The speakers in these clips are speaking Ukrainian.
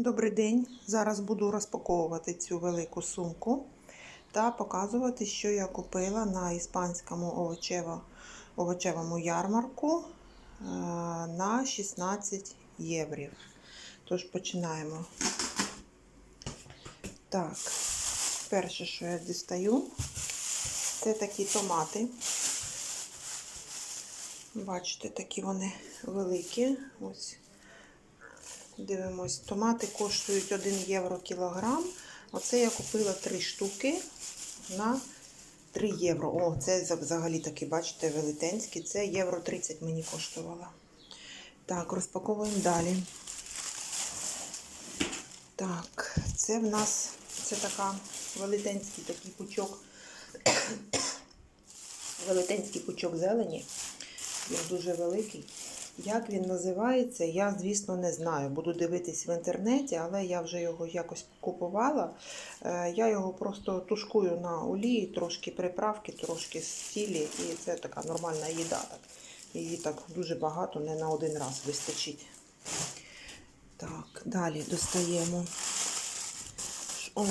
Добрий день. Зараз буду розпаковувати цю велику сумку та показувати, що я купила на іспанському овочево, овочевому ярмарку е, на 16 євро. Тож починаємо. Так, перше, що я дістаю, це такі томати. Бачите, такі вони великі. Ось. Дивимось, томати коштують 1 євро кілограм. Оце я купила 3 штуки на 3 євро. О, це взагалі такі, бачите, велетенські. Це євро 30 мені коштувало. Так, розпаковуємо далі. Так, це в нас це така велетенський такий пучок. велетенський пучок зелені. Він дуже великий. Як він називається, я, звісно, не знаю. Буду дивитись в інтернеті, але я вже його якось купувала. Е, Я його просто тушкую на олії, трошки приправки, трошки сілі, і це така нормальна їда. Її так дуже багато, не на один раз вистачить. Так, далі достаємо. Ого,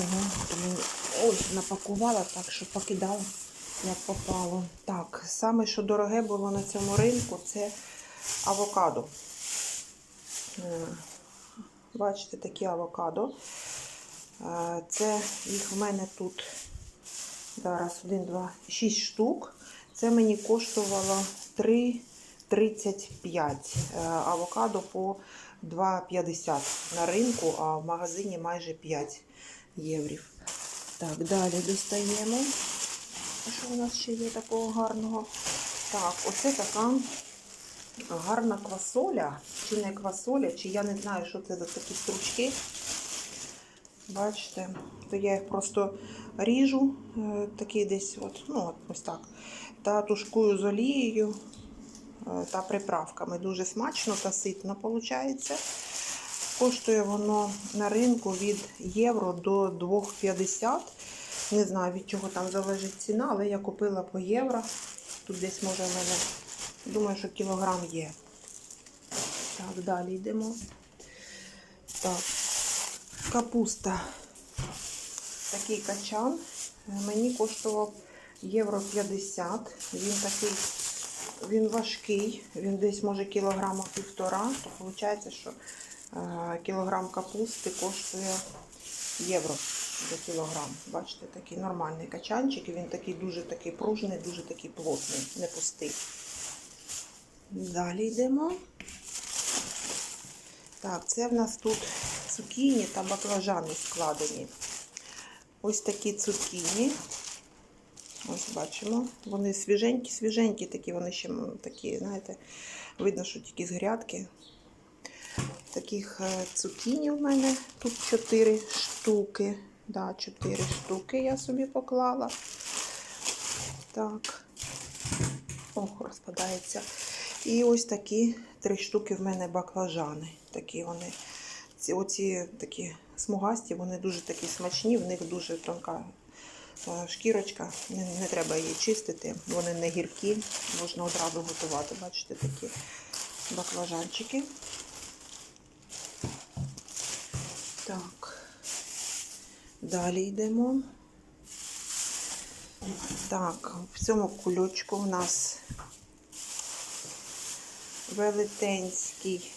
ой, напакувала так, що покидала, як попало. Так, саме, що дороге було на цьому ринку, це авокадо. Е, Бачите, такі авокадо. Е, Це їх в мене тут зараз 1, 2, 6 штук. Це мені коштувало 3,35 Е, авокадо по 2,50 на ринку, а в магазині майже 5 євро. Так, далі достаємо. Що у нас ще є такого гарного? Так, оце така гарна квасоля, чи не квасоля, чи я не знаю, що це за такі стручки. Бачите, то я їх просто ріжу, е, такі десь, от, ну, от ось так. Та тушкую з олією е, та приправками. Дуже смачно та ситно виходить. Коштує воно на ринку від євро до 2,50. Не знаю, від чого там залежить ціна, але я купила по євро. Тут десь може в мене Думаю, що кілограм є. Так, далі йдемо. Так, капуста. Такий качан. Мені коштував євро 50. Він такий, він важкий, він десь може кілограма півтора, то виходить, що е, кілограм капусти коштує євро за кілограм. Бачите, такий нормальний качанчик. І він такий дуже такий пружний, дуже такий плотний, не пустий. Далі йдемо. Так, це в нас тут цукіні та баклажани складені. Ось такі цукіні. Ось бачимо. Вони свіженькі-свіженькі, такі, вони ще такі, знаєте, видно, що тільки з грядки. Таких цукіні в мене тут 4 штуки. Да, 4 штуки я собі поклала. Так. Ох, розпадається. І ось такі три штуки в мене баклажани. Такі вони. Ці, Оці такі смугасті, вони дуже такі смачні, в них дуже тонка е, шкірочка. Не, не треба її чистити, вони не гіркі, можна одразу готувати. Бачите, такі баклажанчики. Так, далі йдемо. Так, в цьому кульочку в нас велетенський,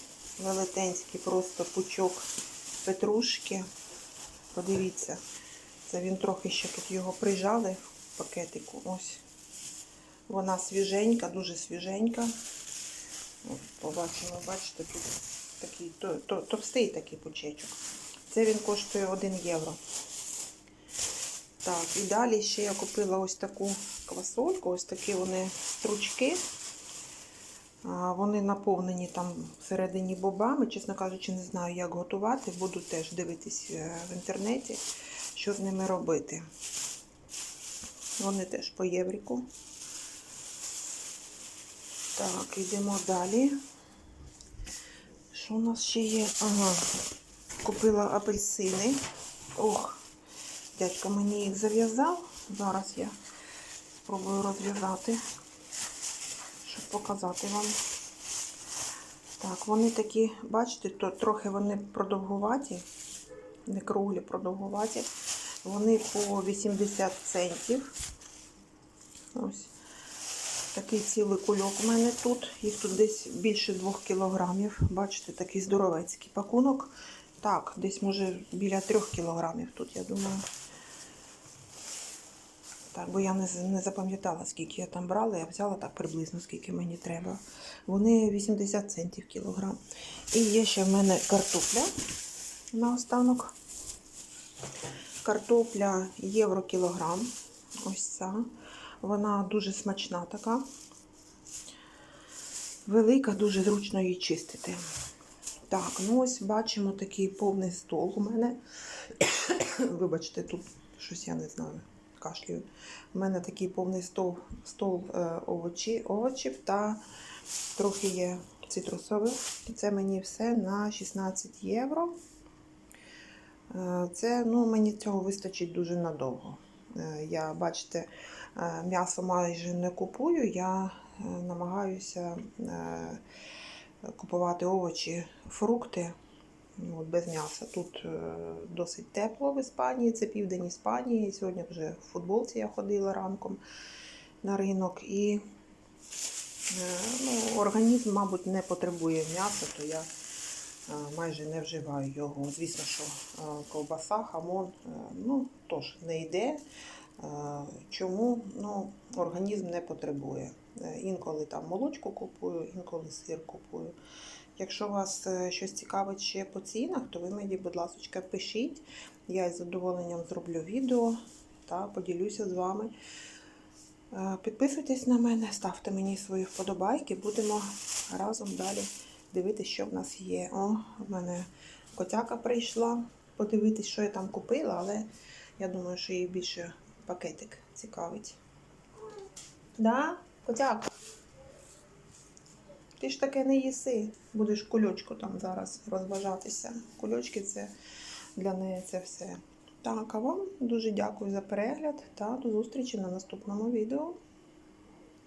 велетенський просто пучок петрушки. Подивіться, це він трохи ще тут його прижали в пакетику. Ось. Вона свіженька, дуже свіженька. От, побачимо, бачите, тут такий то, то, товстий такий пучечок. Це він коштує 1 євро. Так, і далі ще я купила ось таку квасольку, ось такі вони стручки. Вони наповнені там всередині бобами. Чесно кажучи, не знаю, як готувати. Буду теж дивитись е, в інтернеті, що з ними робити. Вони теж по євріку. Так, йдемо далі. Що у нас ще є? Ага, купила апельсини. Ох, дядько мені їх зав'язав. Зараз я спробую розв'язати щоб показати вам. Так, вони такі, бачите, то трохи вони продовгуваті. не круглі, продовгуваті. Вони по 80 центів. Ось. Такий цілий кульок у мене тут. Їх тут десь більше 2 кілограмів. Бачите, такий здоровецький пакунок. Так, десь може біля 3 кілограмів тут, я думаю. Так, бо я не, не запам'ятала, скільки я там брала. Я взяла так приблизно, скільки мені треба. Вони 80 центів кілограм. І є ще в мене картопля наостанок. Картопля євро кілограм. Ось ця. Вона дуже смачна така. Велика, дуже зручно її чистити. Так, ну ось бачимо такий повний стол у мене. Вибачте, тут щось я не знаю, кашлюю. У мене такий повний стол, стол е, овочі, овочів та трохи є цитрусових. Це мені все на 16 євро. Е, Це ну, мені цього вистачить дуже надовго. Е, Я, бачите, м'ясо майже не купую. Я намагаюся купувати овочі, фрукти от без м'яса. Тут е, досить тепло в Іспанії, це південь Іспанії. Сьогодні вже в футболці я ходила ранком на ринок і е, ну, організм, мабуть, не потребує м'яса, то я е, майже не вживаю його. Звісно, що ковбаса, хамон, ну, теж не йде. Чому? Ну, організм не потребує. Інколи там молочку купую, інколи сир купую. Якщо вас е, щось цікавить ще по цінах, то ви мені, будь ласка, пишіть. Я із задоволенням зроблю відео та поділюся з вами. Е, Підписуйтесь на мене, ставте мені свої вподобайки, будемо разом далі дивитися, що в нас є. О, в мене котяка прийшла подивитись, що я там купила, але я думаю, що їй більше пакетик цікавить. Да, котяк? Ти ж таке не їси. Будеш кульочку там зараз розважатися. Кульочки це для неї це все. Так, а вам дуже дякую за перегляд та до зустрічі на наступному відео.